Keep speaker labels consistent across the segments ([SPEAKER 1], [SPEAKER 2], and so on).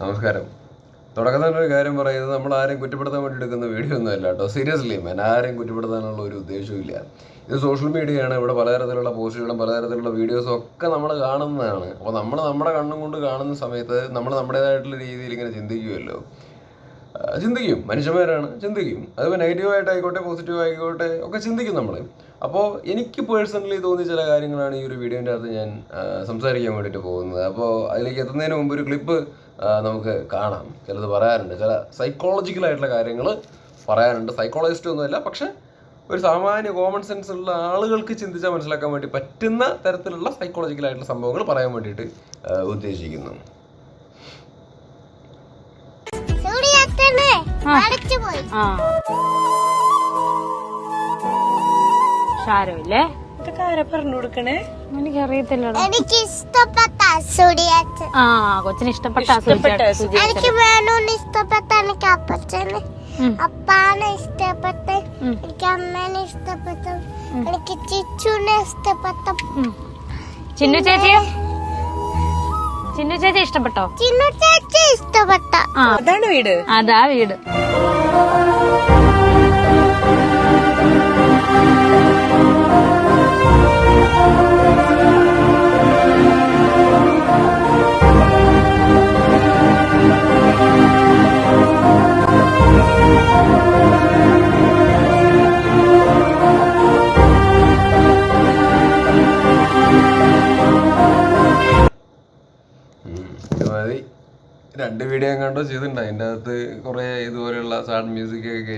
[SPEAKER 1] നമസ്കാരം. തുടക്കത്തിൽ ഒരു കാര്യം പറയുന്നത് നമ്മൾ ആരെയും കുറ്റപ്പെടുത്താൻ വേണ്ടി എടുക്കുന്ന വീഡിയോ ഒന്നും അല്ല കേട്ടോ. സീരിയസ്ലി ഞാൻ ആരെയും കുറ്റപ്പെടുത്താനുള്ള ഒരു ഉദ്ദേശവുമില്ല ഇത് സോഷ്യൽ മീഡിയയാണ് ഇവിടെ പലതരത്തിലുള്ള പോസ്റ്റുകളും പലതരത്തിലുള്ള വീഡിയോസും ഒക്കെ നമ്മൾ കാണുന്നതാണ്. അപ്പോൾ നമ്മൾ നമ്മുടെ കണ്ണും കൊണ്ട് കാണുന്ന സമയത്ത് നമ്മൾ നമ്മുടേതായിട്ടുള്ള രീതിയിൽ ഇങ്ങനെ ചിന്തിക്കുമല്ലോ ചിന്തിക്കും. മനുഷ്യന്മാരാണ്. ചിന്തിക്കും. അതിപ്പോൾ നെഗറ്റീവായിട്ടായിക്കോട്ടെ പോസിറ്റീവ് ആയിക്കോട്ടെ ഒക്കെ ചിന്തിക്കും നമ്മൾ അപ്പോൾ എനിക്ക് പേഴ്സണലി തോന്നിയ ചില കാര്യങ്ങളാണ് ഈ ഒരു വീഡിയോന്റെ അകത്ത് ഞാൻ സംസാരിക്കാൻ വേണ്ടിയിട്ട് പോകുന്നത്. അപ്പോൾ അതിലേക്ക് എത്തുന്നതിന് മുമ്പ് ഒരു ക്ലിപ്പ് നമുക്ക് കാണാം. ചിലത് പറയാറുണ്ട്. ചില സൈക്കോളജിക്കൽ ആയിട്ടുള്ള കാര്യങ്ങൾ പറയാറുണ്ട്. സൈക്കോളജിസ്റ്റ് ഒന്നുമല്ല പക്ഷെ ഒരു സാമാന്യ കോമൺ സെൻസ് ഉള്ള ആളുകൾക്ക് ചിന്തിച്ചാൽ മനസ്സിലാക്കാൻ വേണ്ടി പറ്റുന്ന തരത്തിലുള്ള സൈക്കോളജിക്കൽ ആയിട്ടുള്ള സംഭവങ്ങൾ പറയാൻ വേണ്ടിയിട്ട് ഉദ്ദേശിക്കുന്നു.
[SPEAKER 2] ആ. സാരമില്ലേ?
[SPEAKER 3] ഇതൊക്കെ ആരാ പറഞ്ഞു കൊടുക്കണേ?
[SPEAKER 2] എനിക്കറിയത്തില്ലടോ.
[SPEAKER 4] എനിക്ക് ഇഷ്ടപ്പെട്ട സൂര്യാച്ചൻ
[SPEAKER 2] ആ കൊച്ചിന് ഇഷ്ടപ്പെട്ട
[SPEAKER 3] ഇഷ്ടപ്പെട്ട സുജി
[SPEAKER 4] എനിക്ക് വേണോന്ന് ഇഷ്ടപ്പെട്ട എനിക്ക് അപ്പച്ചന്. അപ്പാനെ ഇഷ്ടപ്പെട്ട
[SPEAKER 2] ഉം.
[SPEAKER 4] എനിക്ക് അമ്മേനെ ഇഷ്ടപ്പെട്ട എനിക്ക് ചിച്ചുനെ ഇഷ്ടപ്പെട്ട.
[SPEAKER 2] ചിന്നു ചേച്ചിയോ? ചിന്നു ചേച്ചി ഇഷ്ടപ്പെട്ടോ?
[SPEAKER 4] ചിന്നു ചേച്ചി ഇഷ്ടപ്പെട്ട.
[SPEAKER 2] ആ.
[SPEAKER 3] അതാണ് വീട്.
[SPEAKER 2] അതാ വീട്.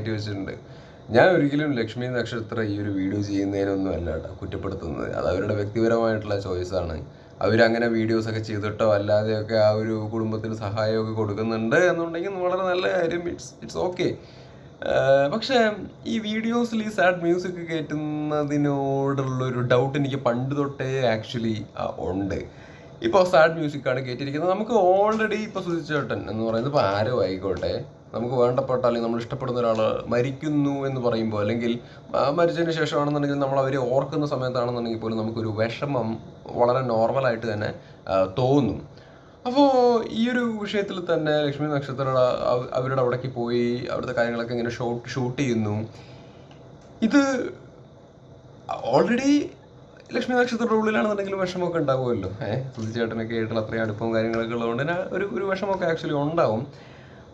[SPEAKER 1] കയറ്റി വെച്ചിട്ടുണ്ട്. ഞാൻ ഒരിക്കലും ലക്ഷ്മി നക്ഷത്ര ഈ ഒരു വീഡിയോ ചെയ്യുന്നതിനൊന്നും അല്ല കേട്ടോ കുറ്റപ്പെടുത്തുന്നത്. അത് അവരുടെ വ്യക്തിപരമായിട്ടുള്ള ചോയ്സാണ് അവരങ്ങനെ വീഡിയോസൊക്കെ ചെയ്തിട്ടോ അല്ലാതെയൊക്കെ ആ ഒരു കുടുംബത്തിന് സഹായമൊക്കെ കൊടുക്കുന്നുണ്ട് എന്നുണ്ടെങ്കിൽ വളരെ നല്ല കാര്യം. ഇറ്റ്സ് ഇറ്റ്സ് ഓക്കെ പക്ഷേ ഈ വീഡിയോസിൽ ഈ സാഡ് മ്യൂസിക് കയറ്റുന്നതിനോടുള്ളൊരു ഡൗട്ട് എനിക്ക് പണ്ട് തൊട്ടേ ആക്ച്വലി ഉണ്ട്. ഇപ്പോൾ സാഡ് മ്യൂസിക്കാണ് കയറ്റിയിരിക്കുന്നത് നമുക്ക് ഓൾറെഡി ഇപ്പോൾ സുധിച്ചേട്ടൻ എന്ന് പറയുന്നത് ഇപ്പോൾ ആരോ ആയിക്കോട്ടെ. നമുക്ക് വേണ്ടപ്പെട്ട അല്ലെങ്കിൽ നമ്മൾ ഇഷ്ടപ്പെടുന്ന ഒരാൾ മരിക്കുന്നു എന്ന് പറയുമ്പോൾ അല്ലെങ്കിൽ മരിച്ചതിന് ശേഷമാണെന്നുണ്ടെങ്കിൽ നമ്മൾ അവരെ ഓർക്കുന്ന സമയത്താണെന്നുണ്ടെങ്കിൽ പോലും നമുക്കൊരു വിഷമം വളരെ നോർമലായിട്ട് തന്നെ തോന്നും. അപ്പോൾ ഈ ഒരു വിഷയത്തിൽ തന്നെ ലക്ഷ്മി നക്ഷത്ര അവരുടെ അവിടേക്ക് പോയി അവിടുത്തെ കാര്യങ്ങളൊക്കെ ഇങ്ങനെ ഷോട്ട് ഷൂട്ട് ചെയ്യുന്നു. ഇത് ഓൾറെഡി ലക്ഷ്മി നക്ഷത്രയുടെ ഉള്ളിലാണെന്നുണ്ടെങ്കിൽ വിഷമമൊക്കെ ഉണ്ടാവുമല്ലോ. ഏഹ് സുധിച്ചേട്ടനൊക്കെ ആയിട്ടുള്ള അത്രയും അടുപ്പവും കാര്യങ്ങളൊക്കെ ഉള്ളതുകൊണ്ട് ഒരു ഒരു വിഷമമൊക്കെ ആക്ച്വലി ഉണ്ടാവും.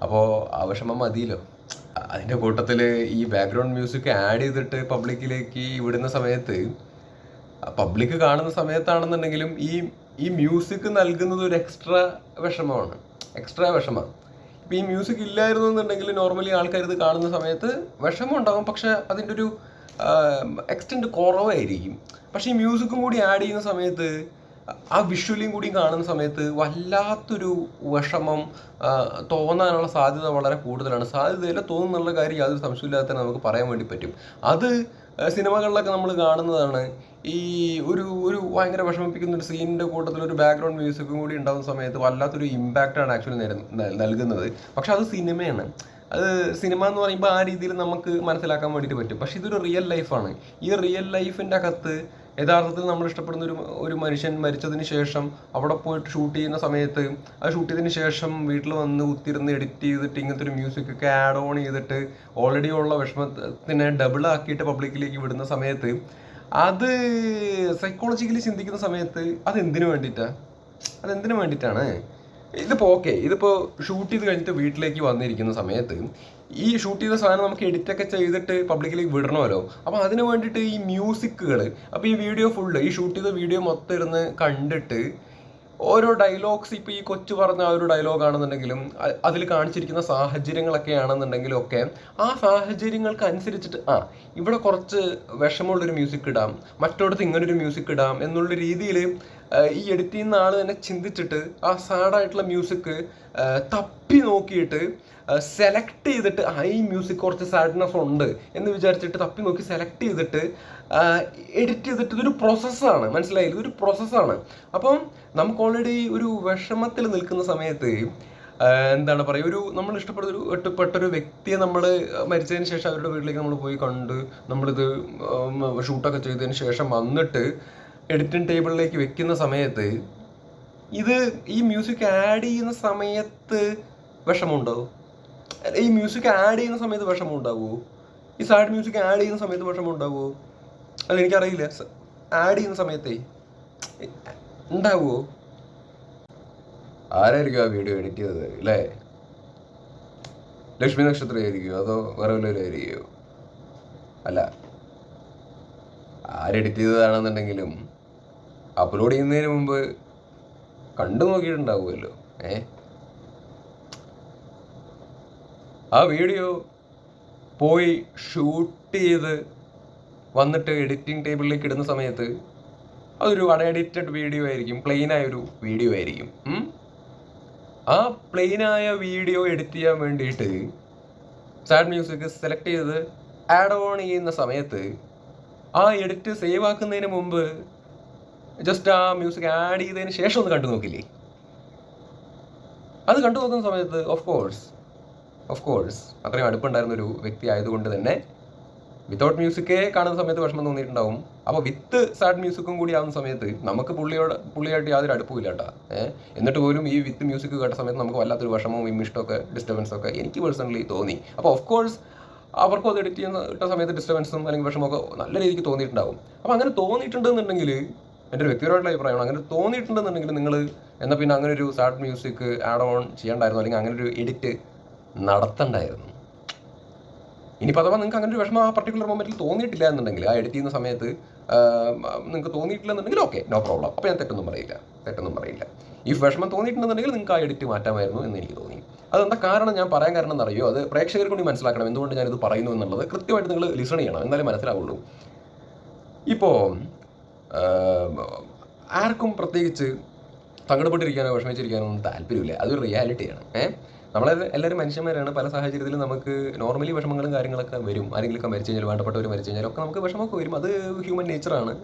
[SPEAKER 1] അപ്പോൾ ആ വിഷമം മതിയല്ലോ. അതിന്റെ കൂട്ടത്തിൽ ഈ ബാക്ക്ഗ്രൗണ്ട് മ്യൂസിക് ആഡ് ചെയ്തിട്ട് പബ്ലിക്കിലേക്ക് വിടുന്ന സമയത്ത് പബ്ലിക് കാണുന്ന സമയത്താണെന്നുണ്ടെങ്കിലും ഈ ഈ മ്യൂസിക് നൽകുന്നത് ഒരു എക്സ്ട്രാ വിഷമമാണ്. എക്സ്ട്രാ വിഷമമാണ് ഇപ്പം ഈ മ്യൂസിക് ഇല്ലായിരുന്നു എന്നുണ്ടെങ്കിൽ നോർമലി ആൾക്കാർ ഇത് കാണുന്ന സമയത്ത് വിഷമം ഉണ്ടാകും പക്ഷെ അതിന്റെ ഒരു എക്സ്റ്റെന്റ് കുറവായിരിക്കും. പക്ഷേ ഈ മ്യൂസിക്കും കൂടി ആഡ് ചെയ്യുന്ന സമയത്ത് ആ വിഷ്വലിയും കൂടി കാണുന്ന സമയത്ത് വല്ലാത്തൊരു വിഷമം തോന്നാനുള്ള സാധ്യത വളരെ കൂടുതലാണ്. സാധ്യതയില്ല തോന്നുന്നുള്ള കാര്യം യാതൊരു സംശയമില്ലാതെ തന്നെ നമുക്ക് പറയാൻ വേണ്ടി പറ്റും. അത് സിനിമകളിലൊക്കെ നമ്മൾ കാണുന്നതാണ്. ഈ ഒരു ഒരു ഭയങ്കര വിഷമിപ്പിക്കുന്ന ഒരു സീനിന്റെ കൂട്ടത്തിൽ ഒരു ബാക്ക്ഗ്രൗണ്ട് മ്യൂസിക്കും കൂടി ഉണ്ടാകുന്ന സമയത്ത് വല്ലാത്തൊരു ഇമ്പാക്റ്റാണ് ആക്ച്വലി നൽകുന്നത്. പക്ഷെ അത് സിനിമയാണ്. അത് സിനിമ എന്ന് പറയുമ്പോൾ ആ രീതിയിൽ നമുക്ക് മനസ്സിലാക്കാൻ വേണ്ടിയിട്ട് പറ്റും. പക്ഷെ ഇതൊരു റിയൽ ലൈഫാണ് ഈ റിയൽ ലൈഫിന്റെ അകത്ത് യഥാർത്ഥത്തിൽ നമ്മൾ ഇഷ്ടപ്പെടുന്ന ഒരു ഒരു മനുഷ്യൻ മരിച്ചതിന് ശേഷം അവിടെ പോയിട്ട് ഷൂട്ട് ചെയ്യുന്ന സമയത്ത് ആ ഷൂട്ട് ചെയ്തതിന് ശേഷം വീട്ടിൽ വന്ന് കുത്തിരുന്ന് എഡിറ്റ് ചെയ്തിട്ട് ഇങ്ങനത്തെ ഒരു മ്യൂസിക് ഒക്കെ ആഡ് ഓൺ ചെയ്തിട്ട് ഓൾറെഡി ഉള്ള വിഷമത്തിനെ ഡബിൾ ആക്കിയിട്ട് പബ്ലിക്കിലേക്ക് വിടുന്ന സമയത്ത് അത് സൈക്കോളജിക്കലി ചിന്തിക്കുന്ന സമയത്ത് അത് എന്തിനു വേണ്ടിയിട്ടാണ് അത് എന്തിനു വേണ്ടിയിട്ടാണ്? ഇതിപ്പോൾ ഓക്കെ ഇതിപ്പോൾ ഷൂട്ട് ചെയ്ത് കഴിഞ്ഞിട്ട് വീട്ടിലേക്ക് വന്നിരിക്കുന്ന സമയത്ത് ഈ ഷൂട്ട് ചെയ്ത സാധനം നമുക്ക് എഡിറ്റ് ഒക്കെ ചെയ്തിട്ട് പബ്ലിക്കിലേക്ക് വിടണമല്ലോ. അപ്പോൾ അതിന് വേണ്ടിയിട്ട് ഈ മ്യൂസിക്കുകൾ അപ്പോൾ ഈ വീഡിയോ ഫുള്ള് ഈ ഷൂട്ട് ചെയ്ത വീഡിയോ മൊത്തം ഇരുന്ന് കണ്ടിട്ട് ഓരോ ഡയലോഗ്സ് ഇപ്പോൾ ഈ കൊച്ചു പറഞ്ഞ ആ ഒരു ഡയലോഗ് ആണെന്നുണ്ടെങ്കിലും അതിൽ കാണിച്ചിരിക്കുന്ന സാഹചര്യങ്ങളൊക്കെ ആണെന്നുണ്ടെങ്കിലും ഒക്കെ ആ സാഹചര്യങ്ങൾക്ക് അനുസരിച്ചിട്ട് ആ ഇവിടെ കുറച്ച് വിഷമമുള്ളൊരു മ്യൂസിക് ഇടാം മറ്റോടത്ത് ഇങ്ങനൊരു മ്യൂസിക് ഇടാം എന്നുള്ള രീതിയിൽ ഈ എഡിറ്റ് ചെയ്യുന്ന ആൾ തന്നെ ചിന്തിച്ചിട്ട് ആ സാഡായിട്ടുള്ള മ്യൂസിക് തപ്പി നോക്കിയിട്ട് സെലക്ട് ചെയ്തിട്ട് ആ ഈ മ്യൂസിക് കുറച്ച് സാഡ്നെസ് ഉണ്ട് എന്ന് വിചാരിച്ചിട്ട് തപ്പി നോക്കി സെലക്ട് ചെയ്തിട്ട് എഡിറ്റ് ചെയ്തിട്ട് ഇതൊരു പ്രോസസ്സാണ് മനസ്സിലായി ഇതൊരു പ്രോസസ്സാണ് അപ്പം നമുക്ക് ഓൾറെഡി ഒരു വിഷമത്തിൽ നിൽക്കുന്ന സമയത്ത് എന്താണ് പറയുക ഒരു നമ്മൾ ഇഷ്ടപ്പെടുന്ന ഒരു ഇഷ്ടപ്പെട്ട വ്യക്തിയെ നമ്മൾ മരിച്ചതിന് ശേഷം അവരുടെ വീട്ടിലേക്ക് നമ്മൾ പോയി കണ്ട് നമ്മളിത് ഷൂട്ടൊക്കെ ചെയ്തതിന് ശേഷം വന്നിട്ട് എഡിറ്റിംഗ് ടേബിളിലേക്ക് വെക്കുന്ന സമയത്ത് ഇത് ഈ മ്യൂസിക് ആഡ് ചെയ്യുന്ന സമയത്ത് വിഷമമുണ്ടോ? ഈ മ്യൂസിക് ആഡ് ചെയ്യുന്ന സമയത്ത് വിഷമമുണ്ടാവുമോ ഈ സാഡ് മ്യൂസിക് ആഡ് ചെയ്യുന്ന സമയത്ത് വിഷമമുണ്ടാവുമോ അല്ല എനിക്കറിയില്ല. ആഡ് ചെയ്യുന്ന സമയത്തേ ഉണ്ടാവുമോ ആരായിരിക്കും ആ വീഡിയോ എഡിറ്റ് ചെയ്തത് അല്ലേ? ലക്ഷ്മി നക്ഷത്രം ആയിരിക്കുമോ അതോ വേറെ വല്ലവരും ആയിരിക്കുമോ അല്ല ആരെഡിറ്റ് ചെയ്തതാണെന്നുണ്ടെങ്കിലും അപ്ലോഡ് ചെയ്യുന്നതിന് മുമ്പ് കണ്ടു നോക്കിയിട്ടുണ്ടാവുമല്ലോ. ഏ? ആ വീഡിയോ പോയി ഷൂട്ട് ചെയ്ത് വന്നിട്ട് എഡിറ്റിംഗ് ടേബിളിലേക്ക് ഇടുന്ന സമയത്ത് അതൊരു അൺഎഡിറ്റഡ് വീഡിയോ ആയിരിക്കും പ്ലെയിൻ ആയ ഒരു വീഡിയോ ആയിരിക്കും ആ പ്ലെയിൻ ആയ വീഡിയോ എഡിറ്റ് ചെയ്യാൻ വേണ്ടിയിട്ട് സാഡ് മ്യൂസിക് സെലക്ട് ചെയ്ത് ആഡ് ഓൺ ചെയ്യുന്ന സമയത്ത് ആ എഡിറ്റ് സേവ് ആക്കുന്നതിന് മുമ്പ് ജസ്റ്റ് ആ മ്യൂസിക് ആഡ് ചെയ്തതിന് ശേഷം ഒന്ന് കണ്ടു നോക്കില്ലേ? അത് കണ്ടു നോക്കുന്ന സമയത്ത് ഓഫ് കോഴ്സ് ഓഫ് കോഴ്സ് അത്രയും അടുപ്പുണ്ടായിരുന്ന ഒരു വ്യക്തി ആയതുകൊണ്ട് തന്നെ വിത്തൗട്ട് മ്യൂസിക്കേ കാണുന്ന സമയത്ത് വിഷമം തോന്നിയിട്ടുണ്ടാവും. അപ്പോൾ വിത്ത് സാഡ് മ്യൂസിക്കും കൂടി ആവുന്ന സമയത്ത് നമുക്ക് പുള്ളിയോട് പുള്ളിയായിട്ട് യാതൊരു അടുപ്പമില്ല കേട്ടോ. ഏഹ് എന്നിട്ട് പോലും ഈ വിത്ത് മ്യൂസിക് കേട്ട സമയത്ത് നമുക്ക് വല്ലാത്തൊരു വിഷമവും ഇമ്മിഷ്ടമൊക്കെ ഡിസ്റ്റർബൻസ് ഒക്കെ എനിക്ക് പേഴ്സണലി തോന്നി. അപ്പോൾ ഓഫ് കോഴ്സ് അവർക്കും അത് എഡിറ്റ് ചെയ്യുന്ന സമയത്ത് ഡിസ്റ്റർബൻസും അല്ലെങ്കിൽ വിഷമമൊക്കെ നല്ല രീതിക്ക് തോന്നിയിട്ടുണ്ടാവും. അപ്പോൾ അങ്ങനെ തോന്നിയിട്ടുണ്ടെന്നുണ്ടെങ്കിൽ എന്റെ ഒരു വ്യക്തിപരമായിട്ടുള്ള അഭിപ്രായമാണ്. അങ്ങനെ തോന്നിയിട്ടുണ്ടെന്നുണ്ടെങ്കിൽ നിങ്ങൾ എന്നാൽ പിന്നെ അങ്ങനെ ഒരു സാഡ് മ്യൂസിക് ആഡ് ഓൺ ചെയ്യണ്ടായിരുന്നു അല്ലെങ്കിൽ അങ്ങനെ ഒരു എഡിറ്റ് നടത്തണ്ടായിരുന്നു. ഇനിയിപ്പോൾ അഥവാ നിങ്ങൾക്ക് അങ്ങനെ ഒരു വിഷമം ആ പർട്ടിക്കുലർ മൊമെന്റിൽ തോന്നിയിട്ടില്ല എന്നുണ്ടെങ്കിൽ ആ എഡിറ്റ് ചെയ്യുന്ന സമയത്ത് നിങ്ങൾക്ക് തോന്നിയിട്ടില്ലെന്നുണ്ടെങ്കിൽ ഓക്കെ നോ പ്രോബ്ലം അപ്പോൾ ഞാൻ തെറ്റൊന്നും പറയില്ല. തെറ്റൊന്നും പറയില്ല. ഈ വിഷമം തോന്നിയിട്ടുണ്ടെന്നുണ്ടെങ്കിൽ നിങ്ങൾക്ക് ആ എഡിറ്റ് മാറ്റാമായിരുന്നു എന്ന് എനിക്ക് തോന്നി. അതെന്താ കാരണം? ഞാൻ പറയാൻ കാരണം എന്നറിയോ? അത് പ്രേക്ഷകർക്ക് കൂടി മനസ്സിലാക്കണം എന്തുകൊണ്ട് ഞാനിത് പറയുന്നു എന്നുള്ളത് കൃത്യമായിട്ട് നിങ്ങൾ ലിസൺ ചെയ്യണം. എന്നാലേ മനസ്സിലാവുള്ളൂ. ഇപ്പോൾ ആർക്കും പ്രത്യേകിച്ച് സങ്കടപ്പെട്ടിരിക്കാനോ വിഷമിച്ചിരിക്കാനോ ഒന്നും താല്പര്യമില്ല. അതൊരു റിയാലിറ്റിയാണ്. ഏഹ് നമ്മളെ എല്ലാവരും മനുഷ്യന്മാരാണ്. പല സാഹചര്യത്തിലും നമുക്ക് നോർമലി വിഷമങ്ങളും കാര്യങ്ങളൊക്കെ വരും. ആരെങ്കിലുമൊക്കെ മരിച്ചു കഴിഞ്ഞാൽ വേണ്ടപ്പെട്ടവർ മരിച്ചു കഴിഞ്ഞാൽ ഒക്കെ നമുക്ക് വിഷമമൊക്കെ വരും. അത് ഹ്യൂമൻ നേച്ചറാണ്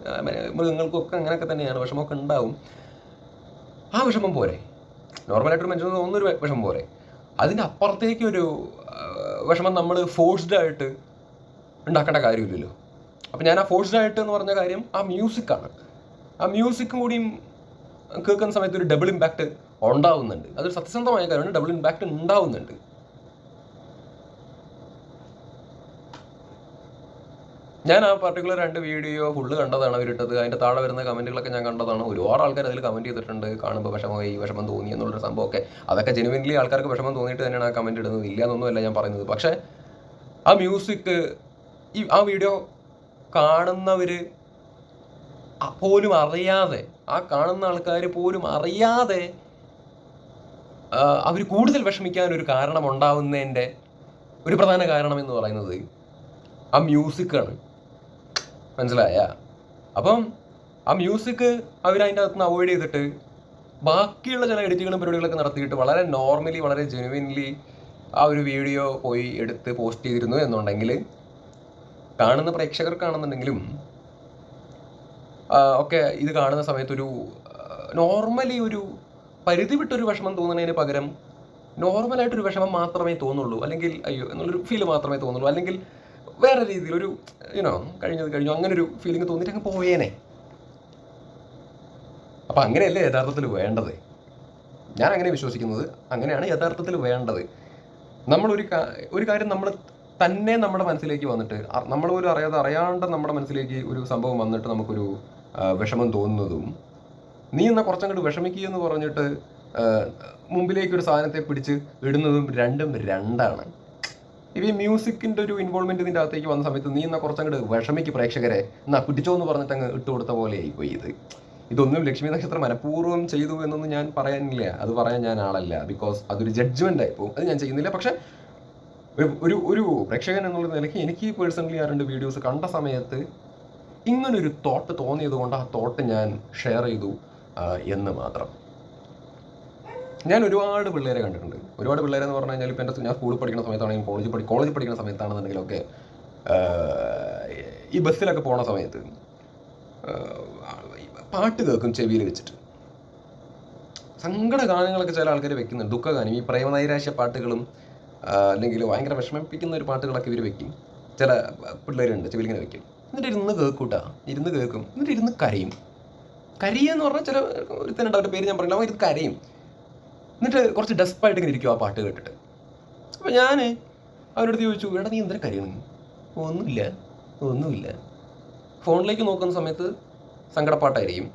[SPEAKER 1] മൃഗങ്ങൾക്കൊക്കെ അങ്ങനെയൊക്കെ തന്നെയാണ്. വിഷമമൊക്കെ ഉണ്ടാവും. ആ വിഷമം പോരെ. നോർമലായിട്ടൊരു മനുഷ്യന് തോന്നുന്നൊരു വിഷമം പോരെ. അതിന്റെ അപ്പുറത്തേക്കൊരു വിഷമം നമ്മൾ ഫോഴ്സ്ഡ് ആയിട്ട് ഉണ്ടാക്കേണ്ട കാര്യമില്ലല്ലോ. അപ്പം ഞാൻ ആ ഫോഴ്സ്ഡ് ആയിട്ട് എന്ന് പറഞ്ഞ കാര്യം ആ മ്യൂസിക്കാണ് ആ മ്യൂസിക്കും കൂടിയും കേൾക്കുന്ന സമയത്ത് ഒരു ഡബിൾ ഇമ്പാക്റ്റ് ഉണ്ടാവുന്നുണ്ട്. അതൊരു സത്യസന്ധമായ കാര്യമാണ്. ഡബിൾ ഇമ്പാക്റ്റ് ഉണ്ടാവുന്നുണ്ട്. ഞാൻ ആ പർട്ടിക്കുലർ രണ്ട് വീഡിയോ ഫുള്ള് കണ്ടതാണ് അവരിട്ടത്. അതിന്റെ താഴെ വരുന്ന കമന്റുകളൊക്കെ ഞാൻ കണ്ടതാണ്. ഒരുപാട് ആൾക്കാർ അതിൽ കമന്റ് ചെയ്തിട്ടുണ്ട്. കാണുമ്പോൾ വിഷമമായി വിഷമം തോന്നി എന്നുള്ളൊരു സംഭവമൊക്കെ. അതൊക്കെ ജെനുവിൻലി ആൾക്കാർക്ക് വിഷമം തോന്നിയിട്ട് തന്നെയാണ് ആ കമന്റ് ഇടുന്നത്. ഇല്ല എന്നൊന്നുമല്ല ഞാൻ പറയുന്നത്. പക്ഷേ ആ മ്യൂസിക് ഈ ആ വീഡിയോ കാണുന്നവർ പോലും അറിയാതെ ആ കാണുന്ന ആൾക്കാർ പോലും അറിയാതെ അവർ കൂടുതൽ വിഷമിക്കാൻ ഒരു കാരണം ഉണ്ടാവുന്നതിന്റെ ഒരു പ്രധാന കാരണം എന്ന് പറയുന്നത് ആ മ്യൂസിക്കാണ്. മനസ്സിലായ? അപ്പം ആ മ്യൂസിക് അവരതിന്റെ അകത്തുനിന്ന് അകത്ത് നിന്ന് അവോയ്ഡ് ചെയ്തിട്ട് ബാക്കിയുള്ള ചില എഡിറ്റുകളും പരിപാടികളൊക്കെ നടത്തിയിട്ട് വളരെ നോർമലി വളരെ ജെനുവിൻലി ആ ഒരു വീഡിയോ പോയി എടുത്ത് പോസ്റ്റ് ചെയ്തിരുന്നു എന്നുണ്ടെങ്കിൽ കാണുന്ന പ്രേക്ഷകർ കാണുന്നുണ്ടെങ്കിലും ഒക്കെ ഇത് കാണുന്ന സമയത്തൊരു നോർമലി ഒരു പരിധി വിട്ടൊരു വിഷമം തോന്നുന്നതിന് പകരം നോർമലായിട്ടൊരു വിഷമം മാത്രമേ തോന്നുള്ളൂ. അല്ലെങ്കിൽ അയ്യോ എന്നുള്ളൊരു ഫീൽ മാത്രമേ തോന്നുള്ളൂ. അല്ലെങ്കിൽ വേറെ രീതിയിൽ ഒരു യുനോ കഴിഞ്ഞത് കഴിഞ്ഞു അങ്ങനെ ഒരു ഫീലിംഗ് തോന്നിയിട്ട് അങ്ങ് പോയേനെ. അപ്പം അങ്ങനെയല്ലേ യഥാർത്ഥത്തിൽ വേണ്ടത്? ഞാൻ അങ്ങനെ വിശ്വസിക്കുന്നത് അങ്ങനെയാണ് യഥാർത്ഥത്തിൽ വേണ്ടത്. നമ്മളൊരു ഒരു കാര്യം നമ്മൾ തന്നെ നമ്മുടെ മനസ്സിലേക്ക് വന്നിട്ട് നമ്മൾ പോലും അറിയാതെ അറിയാണ്ട് നമ്മുടെ മനസ്സിലേക്ക് ഒരു സംഭവം വന്നിട്ട് നമുക്കൊരു വിഷമം തോന്നുന്നതും നീ എന്നാൽ കുറച്ചങ്ങോട്ട് വിഷമിക്കുക എന്ന് പറഞ്ഞിട്ട് മുമ്പിലേക്ക് ഒരു സാധനത്തെ പിടിച്ച് ഇടുന്നതും രണ്ടും രണ്ടാണ്. ഇപ്പം ഈ മ്യൂസിക്കിന്റെ ഒരു ഇൻവോൾവ്മെന്റ് ഇതിന്റെ അകത്തേക്ക് വന്ന സമയത്ത് നീ എന്നാൽ കുറച്ചങ്ങോട്ട് വിഷമിക്ക് പ്രേക്ഷകരെ എന്നാ പിടിച്ചോ എന്ന് പറഞ്ഞിട്ട് അങ്ങ് ഇട്ട് കൊടുത്ത പോലെ ആയിപ്പോയി ഇത്. ഇതൊന്നും ലക്ഷ്മി നക്ഷത്രം മനഃപൂർവം ചെയ്തു എന്നൊന്നും ഞാൻ പറയാനില്ല. അത് പറയാൻ ഞാൻ ആളല്ല. ബിക്കോസ് അതൊരു ജഡ്ജ്മെന്റ് ആയിപ്പോ അത് ഞാൻ ചെയ്യുന്നില്ല. പക്ഷെ ഒരു ഒരു പ്രേക്ഷകൻ എന്നുള്ള നിലയ്ക്ക് എനിക്ക് പേഴ്സണലി ആ രണ്ട് വീഡിയോസ് കണ്ട സമയത്ത് ഇങ്ങനൊരു തോട്ട് തോന്നിയത് കൊണ്ട് ആ തോട്ട് ഞാൻ ഷെയർ ചെയ്തു എന്ന് മാത്രം. ഞാൻ ഒരുപാട് പിള്ളേരെ കണ്ടിട്ടുണ്ട്. ഒരുപാട് പിള്ളേരെ എന്ന് പറഞ്ഞു കഴിഞ്ഞാൽ ഇപ്പം എന്റെ ഞാൻ സ്കൂളിൽ പഠിക്കുന്ന സമയത്താണെങ്കിലും കോളേജിൽ പഠി കോളേജ് പഠിക്കുന്ന സമയത്താണെന്നുണ്ടെങ്കിലൊക്കെ ഈ ബസ്സിലൊക്കെ പോണ സമയത്ത് പാട്ട് കേൾക്കും ചെവിയിൽ വെച്ചിട്ട്. സങ്കട ഗാനങ്ങളൊക്കെ ചില ആൾക്കാർ വെക്കുന്നുണ്ട് ദുഃഖഗാനം ഈ പ്രേമനൈരാശ്യ പാട്ടുകളും അല്ലെങ്കിൽ ഭയങ്കര വിഷമിപ്പിക്കുന്ന ഒരു പാട്ടുകളൊക്കെ ഇവർ വെക്കും. ചില പിള്ളേരുണ്ട് ചെവിലിങ്ങനെ വെക്കും. എന്നിട്ട് ഇരുന്ന് കേൾക്കൂട്ടാ ഇരുന്ന് കേൾക്കും എന്നിട്ട് ഇരുന്ന് കരയും. കരിയെന്ന് പറഞ്ഞാൽ ചില ഒരുത്തനുണ്ട് അവരുടെ പേര് ഞാൻ പറഞ്ഞില്ല. അവൻ ഇരുന്ന് കരയും. എന്നിട്ട് കുറച്ച് ഡെസ്പായിട്ട് ഇങ്ങനെ ഇരിക്കും ആ പാട്ട് കേട്ടിട്ട്. അപ്പോൾ ഞാൻ അവരോട് ചോദിച്ചു എടാ നീ എന്തിനാ കരയണം? ഒന്നുമില്ല. ഒന്നുമില്ല. ഫോണിലേക്ക് നോക്കുന്ന സമയത്ത് സങ്കടപ്പാട്ടായിരിക്കും.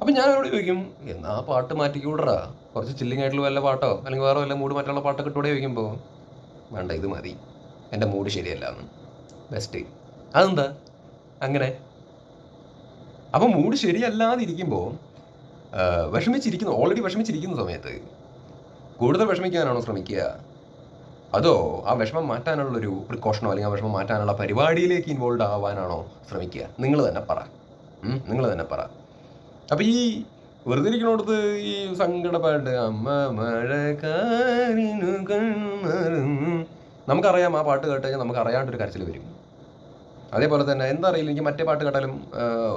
[SPEAKER 1] അപ്പം ഞാൻ അവരോട് ചോദിക്കും എന്നാ പാട്ട് മാറ്റിക്കൂടറാ? കുറച്ച് ചില്ലിങ് ആയിട്ടുള്ള വല്ല പാട്ടോ? അല്ലെങ്കിൽ വേറെ വല്ല മൂഡ് മറ്റുള്ള പാട്ടൊക്കെ ഇട്ടൂടെ ചോദിക്കുമ്പോൾ വേണ്ട ഇത് മതി. എന്റെ മൂഡ് ശരിയല്ല എന്ന്. ബെസ്റ്റ് അതെന്താ? അങ്ങനെ. അപ്പം മൂഡ് ശരിയല്ലാതിരിക്കുമ്പോൾ വിഷമിച്ചിരിക്കുന്ന ഓൾറെഡി വിഷമിച്ചിരിക്കുന്ന സമയത്ത് കൂടുതൽ വിഷമിക്കാനാണോ ശ്രമിക്കുക? അതോ ആ വിഷമം മാറ്റാനുള്ളൊരു പ്രിക്കോഷനോ അല്ലെങ്കിൽ ആ വിഷമം മാറ്റാനുള്ള പരിപാടിയിലേക്ക് ഇൻവോൾവ് ആവാനാണോ ശ്രമിക്കുക? നിങ്ങൾ തന്നെ പറ. നിങ്ങൾ തന്നെ പറ. അപ്പോൾ ഈ വെറുതെ ഇരിക്കണോടത്ത് ഈ സങ്കടപ്പാട്ട് അമ്മ മഴക്കാരിനു നമുക്കറിയാം ആ പാട്ട് കേട്ട് കഴിഞ്ഞാൽ നമുക്ക് അറിയാണ്ടൊരു കരച്ചിൽ വരും. അതേപോലെ തന്നെ എന്താ അറിയില്ല എനിക്ക് മറ്റേ പാട്ട് കേട്ടാലും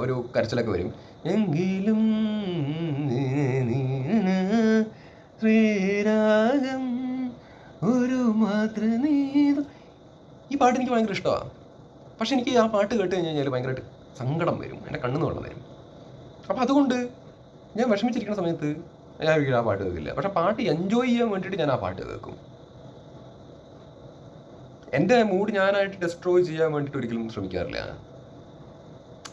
[SPEAKER 1] ഒരു കരച്ചിലൊക്കെ വരും. എങ്കിലും ശ്രീരാഗം ഒരു മാത്ര ഈ പാട്ട് എനിക്ക് ഭയങ്കര ഇഷ്ടമാണ് പക്ഷെ എനിക്ക് ആ പാട്ട് കേട്ട് കഴിഞ്ഞ് കഴിഞ്ഞാൽ ഭയങ്കരമായിട്ട് സങ്കടം വരും എന്റെ കണ്ണിന്ന് വെള്ളം വരും. അപ്പം അതുകൊണ്ട് ഞാൻ വിഷമിച്ചിരിക്കുന്ന സമയത്ത് ഞാൻ ഒരിക്കലും ആ പാട്ട് കേൾക്കില്ല. പക്ഷെ പാട്ട് എൻജോയ് ചെയ്യാൻ വേണ്ടിയിട്ട് ഞാൻ ആ പാട്ട് കേൾക്കും. എന്റെ മൂഡ് ഞാനായിട്ട് ഡെസ്ട്രോയ് ചെയ്യാൻ വേണ്ടിയിട്ട് ഒരിക്കലും ശ്രമിക്കാറില്ല.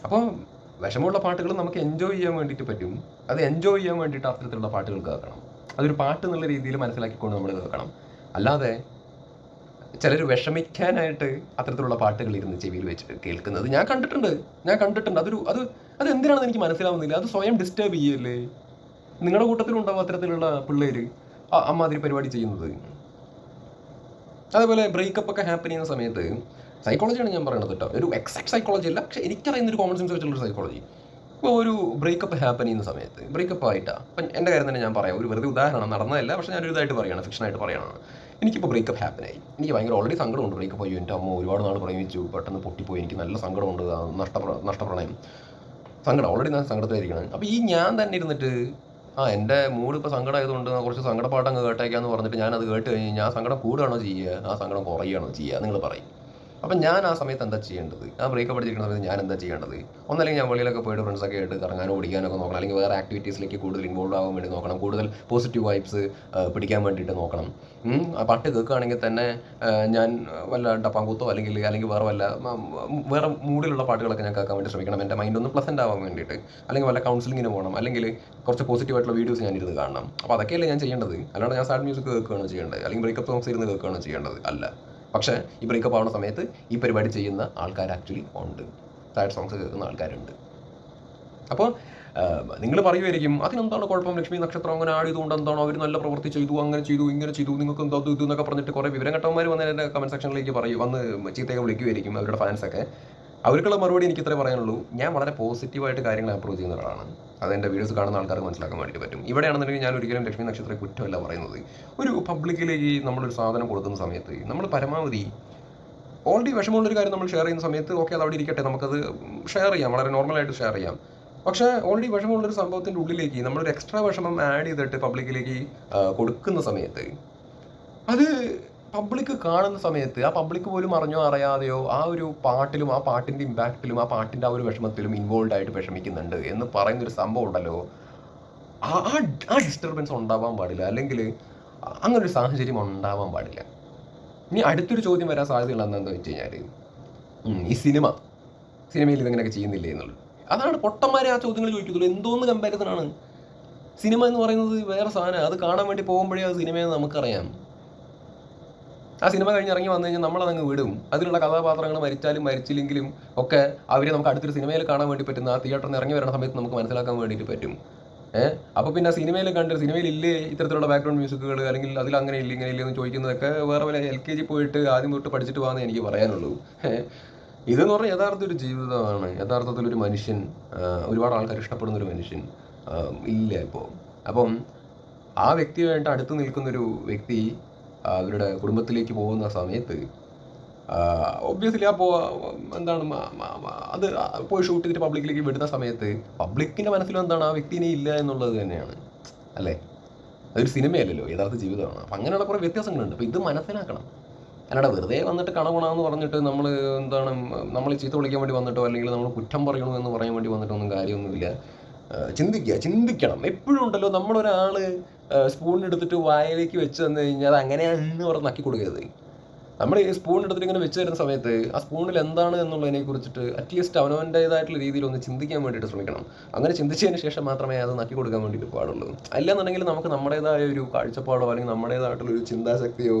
[SPEAKER 1] അപ്പോൾ വിഷമമുള്ള പാട്ടുകൾ നമുക്ക് എൻജോയ് ചെയ്യാൻ വേണ്ടിയിട്ട് പറ്റും. അത് എൻജോയ് ചെയ്യാൻ വേണ്ടിയിട്ട് അത്തരത്തിലുള്ള പാട്ടുകൾ കേൾക്കണം. അതൊരു പാട്ട് എന്നുള്ള രീതിയിൽ മനസ്സിലാക്കിക്കൊണ്ട് നമ്മൾ കേൾക്കണം. അല്ലാതെ ചിലർ വിഷമിക്കാനായിട്ട് അത്തരത്തിലുള്ള പാട്ടുകൾ ഇരുന്ന് ചെവിയിൽ വെച്ചിട്ട് കേൾക്കുന്നത് ഞാൻ കണ്ടിട്ടുണ്ട്. ഞാൻ കണ്ടിട്ടുണ്ട്. അതൊരു അത് അത് എന്തിനാണെന്ന് എനിക്ക് മനസ്സിലാവുന്നില്ല. അത് സ്വയം ഡിസ്റ്റർബ് ചെയ്യല്ലേ? നിങ്ങളുടെ കൂട്ടത്തിലുണ്ടാവും അത്തരത്തിലുള്ള പിള്ളേർ അമ്മാതിരി പരിപാടി ചെയ്യുന്നത്. അതേപോലെ ബ്രേക്കപ്പ് ഒക്കെ ഹാപ്പൻ ചെയ്യുന്ന സമയത്ത് സൈക്കോളജിയാണ് ഞാൻ പറയുന്നത് കേട്ടോ. ഒരു എക്സാക്ട് സൈക്കോളജി അല്ല പക്ഷേ എനിക്കറിയുന്ന ഒരു കോമൺ സെൻസ് വെച്ചുള്ള സൈക്കോളജി ഇപ്പോൾ ഒരു ബ്രേക്കപ്പ് ഹാപ്പൻ ചെയ്യുന്ന സമയത്ത് ബ്രേക്കപ്പ് ആയിട്ടാ അപ്പം എന്റെ കാര്യം തന്നെ ഞാൻ പറയാം. ഒരു വെറുതെ ഉദാഹരണം നടന്നതല്ല പക്ഷെ പക്ഷേ ഞാനൊരു ഇതായിട്ട് പറയുകയാണ് ഫിക്ഷനായിട്ട് പറയുകയാണ് എനിക്കിപ്പോൾ ബ്രേക്കപ്പ് ഹാപ്പൻ ആയി. എനിക്ക് ഭയങ്കര ഓൾറെഡി സങ്കടമുണ്ട് ബ്രേക്കപ്പ് ആയി എന്റെ അമ്മ ഒരുപാട് നാൾ പ്രേമിച്ചു പെട്ടെന്ന് പൊട്ടിപ്പോയി. എനിക്ക് നല്ല സങ്കടമുണ്ട് നഷ്ടപ്ര നഷ്ടപ്രണയം. സങ്കടം ഓൾറെഡി ഞാൻ സങ്കടത്തിലായിരിക്കണം. അപ്പോൾ ഈ ഞാൻ തന്നെ ഇരുന്നിട്ട് ആ എന്റെ മൂഡ് ഇപ്പോൾ സങ്കടമായതുകൊണ്ട് കുറച്ച് സങ്കടപ്പാട്ട് അങ്ങ് കേട്ടേക്കാന്ന് പറഞ്ഞിട്ട് ഞാൻ അത് കേട്ട് കഴിഞ്ഞ് ഞാൻ സങ്കടം കൂടുകയാണോ ചെയ്യുക? ആ സങ്കടം കുറയുകയാണോ ചെയ്യുക? നിങ്ങൾ പറയും. അപ്പം ഞാൻ ആ സമയത്ത് എന്താ ചെയ്യേണ്ടത്? ആ ബ്രേക്കപ്പ് അടിച്ചിരിക്കുന്ന സമയത്ത് ഞാൻ എന്താ ചെയ്യേണ്ടത്? ഒന്നല്ലെങ്കിൽ ഞാൻ വെളിയിലൊക്കെ പോയിട്ട് ഫ്രണ്ട്സൊക്കെ ആയിട്ട് കറങ്ങാനോ ഓടിക്കാനൊക്കെ നോക്കണം. അല്ലെങ്കിൽ വേറെ ആക്ടിവിറ്റീസിലേക്ക് കൂടുതൽ ഇൻവോൾവ് ആവാൻ വേണ്ടി നോക്കണം. കൂടുതൽ പോസിറ്റീവ് വൈബ്സ് പിടിക്കാൻ വേണ്ടിയിട്ട് നോക്കണം. ആ പാട്ട് കേൾക്കുകയാണെങ്കിൽ തന്നെ ഞാൻ വല്ല ഡപ്പാങ്കൂത്തോ അല്ലെങ്കിൽ അല്ലെങ്കിൽ വേറെ വല്ല വേറെ മൂഡിലുള്ള പാട്ടുകളൊക്കെ ഞാൻ കേൾക്കാൻ വേണ്ടി ശ്രമിക്കണം. എന്റെ മൈൻഡ് ഒന്ന് പ്ലസന്റ് ആവാൻ വേണ്ടിയിട്ട്. അല്ലെങ്കിൽ വല്ല കൗൺസിലിങ്ങിന് പോകണം. അല്ലെങ്കിൽ കുറച്ച് പോസിറ്റീവ് ആയിട്ടുള്ള വീഡിയോസ് ഞാൻ ഇരുന്ന് കാണണം. അപ്പോൾ അതൊക്കെയല്ലേ ഞാൻ ചെയ്യേണ്ടത്? അല്ലാണ്ട് ഞാൻ സാഡ് മ്യൂസിക് കേൾക്കുകയാണ് ചെയ്യേണ്ടത്. അല്ലെങ്കിൽ ബ്രേക്കപ്പ് സോങ്സ് ഇരുന്ന് കേൾക്കുകയാണ് ചെയ്യേണ്ടത് അല്ല. പക്ഷേ ഈ ബ്രേക്കപ്പ് ആവുന്ന സമയത്ത് ഈ പരിപാടി ചെയ്യുന്ന ആൾക്കാർ ആക്ച്വലി ഉണ്ട്. സാഡ് സോങ്സ് കേൾക്കുന്ന ആൾക്കാരുണ്ട്. അപ്പോൾ നിങ്ങൾ പറയുമായിരിക്കും അതിനെന്താണ് കുഴപ്പം? ലക്ഷ്മി നക്ഷത്രം അങ്ങനെ ആടിയതുകൊണ്ട് എന്താണോ അവർ നല്ല പ്രവൃത്തി ചെയ്തു അങ്ങനെ ചെയ്തു ഇങ്ങനെ ചെയ്തു നിങ്ങൾക്ക് എന്താ ഇത് എന്നൊക്കെ പറഞ്ഞിട്ട് കുറേ വിവരം കെട്ടവന്മാർ വന്ന് എന്റെ കമന്റ് സെക്ഷനിലേക്ക് പറയും. വന്ന് ചീത്തയൊക്കെ വിളിക്കുമായിരിക്കും അവരുടെ ഫാൻസൊക്കെ അവർക്കുള്ള മറുപടി എനിക്ക് ഇത്രേ പറയാനുള്ളൂ. ഞാൻ വളരെ പോസിറ്റീവായിട്ട് കാര്യങ്ങൾ അപ്രോച്ച് ചെയ്യുന്ന ഒരാളാണ്. അത് എന്റെ വീഡിയോസ് കാണുന്ന ആൾക്കാർക്ക് മനസ്സിലാക്കാൻ വേണ്ടി പറ്റും. ഇവിടെയാണെന്നുണ്ടെങ്കിൽ ഞാൻ ഒരിക്കലും ലക്ഷ്മി നക്ഷത്ര കുറ്റമല്ല പറയുന്നത്. ഒരു പബ്ലിക്കിലേക്ക് നമ്മളൊരു സാധനം കൊടുക്കുന്ന സമയത്ത് നമ്മൾ പരമാവധി ഓൾറെഡി വിഷമമുള്ളൊരു കാര്യം നമ്മൾ ഷെയർ ചെയ്യുന്ന സമയത്ത് ഓക്കെ അത് അവിടെ ഇരിക്കട്ടെ നമുക്കത് ഷെയർ ചെയ്യാം. വളരെ നോർമലായിട്ട് ഷെയർ ചെയ്യാം. പക്ഷേ ഓൾറെഡി വിഷമമുള്ളൊരു സംഭവത്തിന്റെ ഉള്ളിലേക്ക് നമ്മളൊരു എക്സ്ട്രാ വിഷമം ആഡ് ചെയ്തിട്ട് പബ്ലിക്കിലേക്ക് കൊടുക്കുന്ന സമയത്ത് അത് പബ്ലിക് കാണുന്ന സമയത്ത് ആ പബ്ലിക് പോലും അറിഞ്ഞോ അറിയാതെയോ ആ ഒരു പാട്ടിലും ആ പാട്ടിന്റെ ഇമ്പാക്റ്റിലും ആ പാട്ടിന്റെ ആ ഒരു വിഷമത്തിലും ഇൻവോൾവ് ആയിട്ട് വിഷമിക്കുന്നുണ്ട് എന്ന് പറയുന്നൊരു സംഭവം ഉണ്ടല്ലോ. ആ ആ ഡിസ്റ്റർബൻസ് ഉണ്ടാവാൻ പാടില്ല. അല്ലെങ്കിൽ അങ്ങനൊരു സാഹചര്യം ഉണ്ടാവാൻ പാടില്ല. ഇനി അടുത്തൊരു ചോദ്യം വരാൻ സാധ്യതയുള്ള എന്താണെന്ന് വെച്ച് കഴിഞ്ഞാൽ ഈ സിനിമ. സിനിമയിൽ ഇതെങ്ങനെയൊക്കെ ചെയ്യുന്നില്ലേ എന്നുള്ളത്. അതാണ് പൊട്ടന്മാരെ ആ ചോദ്യങ്ങൾ ചോദിക്കത്തുള്ളൂ എന്തോന്ന് കമ്പാരിസൺ ആണ്? സിനിമ എന്ന് പറയുന്നത് വേറെ സാധനം. അത് കാണാൻ വേണ്ടി പോകുമ്പോഴേ അത് സിനിമയെന്ന് നമുക്കറിയാം. ആ സിനിമ കഴിഞ്ഞ് ഇറങ്ങി വന്നു കഴിഞ്ഞാൽ നമ്മളതങ്ങ് വിടും. അതിലുള്ള കഥാപാത്രങ്ങൾ മരിച്ചാലും മരിച്ചില്ലെങ്കിലും ഒക്കെ അവരെ നമുക്ക് അടുത്തൊരു സിനിമയിൽ കാണാൻ വേണ്ടി പറ്റുന്ന ആ തിയേറ്ററിൽ നിന്ന് ഇറങ്ങി വരുന്ന സമയത്ത് നമുക്ക് മനസ്സിലാക്കാൻ വേണ്ടിയിട്ട് പറ്റും. ഏഹ് അപ്പോൾ പിന്നെ സിനിമയിൽ കണ്ട് സിനിമയിൽ ഇല്ലേ ഇത്തരത്തിലുള്ള ബാക്ക്ഗ്രൗണ്ട് മ്യൂസിക്കുകൾ അല്ലെങ്കിൽ അതിൽ അങ്ങനെ ഇല്ല ഇങ്ങനെ ഇല്ലെന്ന് ചോദിക്കുന്നതൊക്കെ വേറെ വല്ല എൽ കെ ജി പോയിട്ട് ആദ്യം തൊട്ട് പഠിച്ചിട്ട് പോകാമെന്ന് എനിക്ക് പറയാനുള്ളൂ. ഇതെന്ന് പറഞ്ഞാൽ യഥാർത്ഥ ഒരു ജീവിതമാണ്. യഥാർത്ഥത്തിൽ ഒരു മനുഷ്യൻ ഒരുപാട് ആൾക്കാർ ഇഷ്ടപ്പെടുന്ന ഒരു മനുഷ്യൻ ഇല്ല ഇപ്പോൾ അപ്പം ആ വ്യക്തിയുമായിട്ട് അടുത്ത് നിൽക്കുന്നൊരു വ്യക്തി അവരുടെ കുടുംബത്തിലേക്ക് പോകുന്ന സമയത്ത് ഒബ്വിയസ്ലി പോ എന്താണ് അത് പോയി ഷൂട്ട് ചെയ്തിട്ട് പബ്ലിക്കിലേക്ക് വിടുന്ന സമയത്ത് പബ്ലിക്കിന്റെ മനസ്സിലും എന്താണ് ആ വ്യക്തിനെ ഇല്ല എന്നുള്ളത് തന്നെയാണ്. അല്ലേ? അതൊരു സിനിമയല്ലല്ലോ യഥാർത്ഥ ജീവിതമാണ്. അപ്പം അങ്ങനെയുള്ള കുറേ വ്യത്യാസങ്ങളുണ്ട്. അപ്പോൾ ഇത് മനസ്സിലാക്കണം. അല്ലാതെ വെറുതെ വന്നിട്ട് കണകുണാന്ന് പറഞ്ഞിട്ട് നമ്മൾ എന്താണ് നമ്മൾ ചീത്ത വിളിക്കാൻ വേണ്ടി വന്നിട്ടോ അല്ലെങ്കിൽ നമ്മൾ കുറ്റം പറയണോ എന്ന് പറയാൻ വേണ്ടി വന്നിട്ടൊന്നും കാര്യമൊന്നുമില്ല. ചിന്തിക്കുക ചിന്തിക്കണം. എപ്പോഴും ഉണ്ടല്ലോ നമ്മളൊരാൾ സ്പൂണിനെടുത്തിട്ട് വായിലേക്ക് വെച്ച് തന്നു കഴിഞ്ഞാൽ അത് അങ്ങനെയാണെന്ന് പറഞ്ഞ് നക്കി കൊടുക്കരുത്. നമ്മൾ ഈ സ്പൂൺ എടുത്തിട്ട് ഇങ്ങനെ വെച്ച് തരുന്ന സമയത്ത് ആ സ്പൂണിൽ എന്താണ് എന്നുള്ളതിനെ കുറിച്ചിട്ട് അറ്റ്ലീസ്റ്റ് അവനവന്റെതായിട്ടുള്ള രീതിയിൽ ഒന്ന് ചിന്തിക്കാൻ വേണ്ടിയിട്ട് ശ്രമിക്കണം. അങ്ങനെ ചിന്തിച്ചതിന് ശേഷം മാത്രമേ അത് നക്കി കൊടുക്കാൻ വേണ്ടിയിട്ട് പാടുള്ളൂ. അല്ലെന്നുണ്ടെങ്കിൽ നമുക്ക് നമ്മുടേതായ ഒരു കാഴ്ചപ്പാടോ അല്ലെങ്കിൽ നമ്മുടേതായിട്ടുള്ള ഒരു ചിന്താശക്തിയോ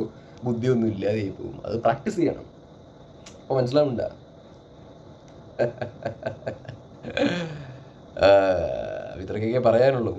[SPEAKER 1] ബുദ്ധിയോ ഒന്നും ഇല്ലാതെ പോകും. അത് പ്രാക്ടീസ് ചെയ്യണം. അപ്പോൾ മനസ്സിലാവുണ്ട ഇത്രയൊക്കെ പറയാനുള്ളൂ.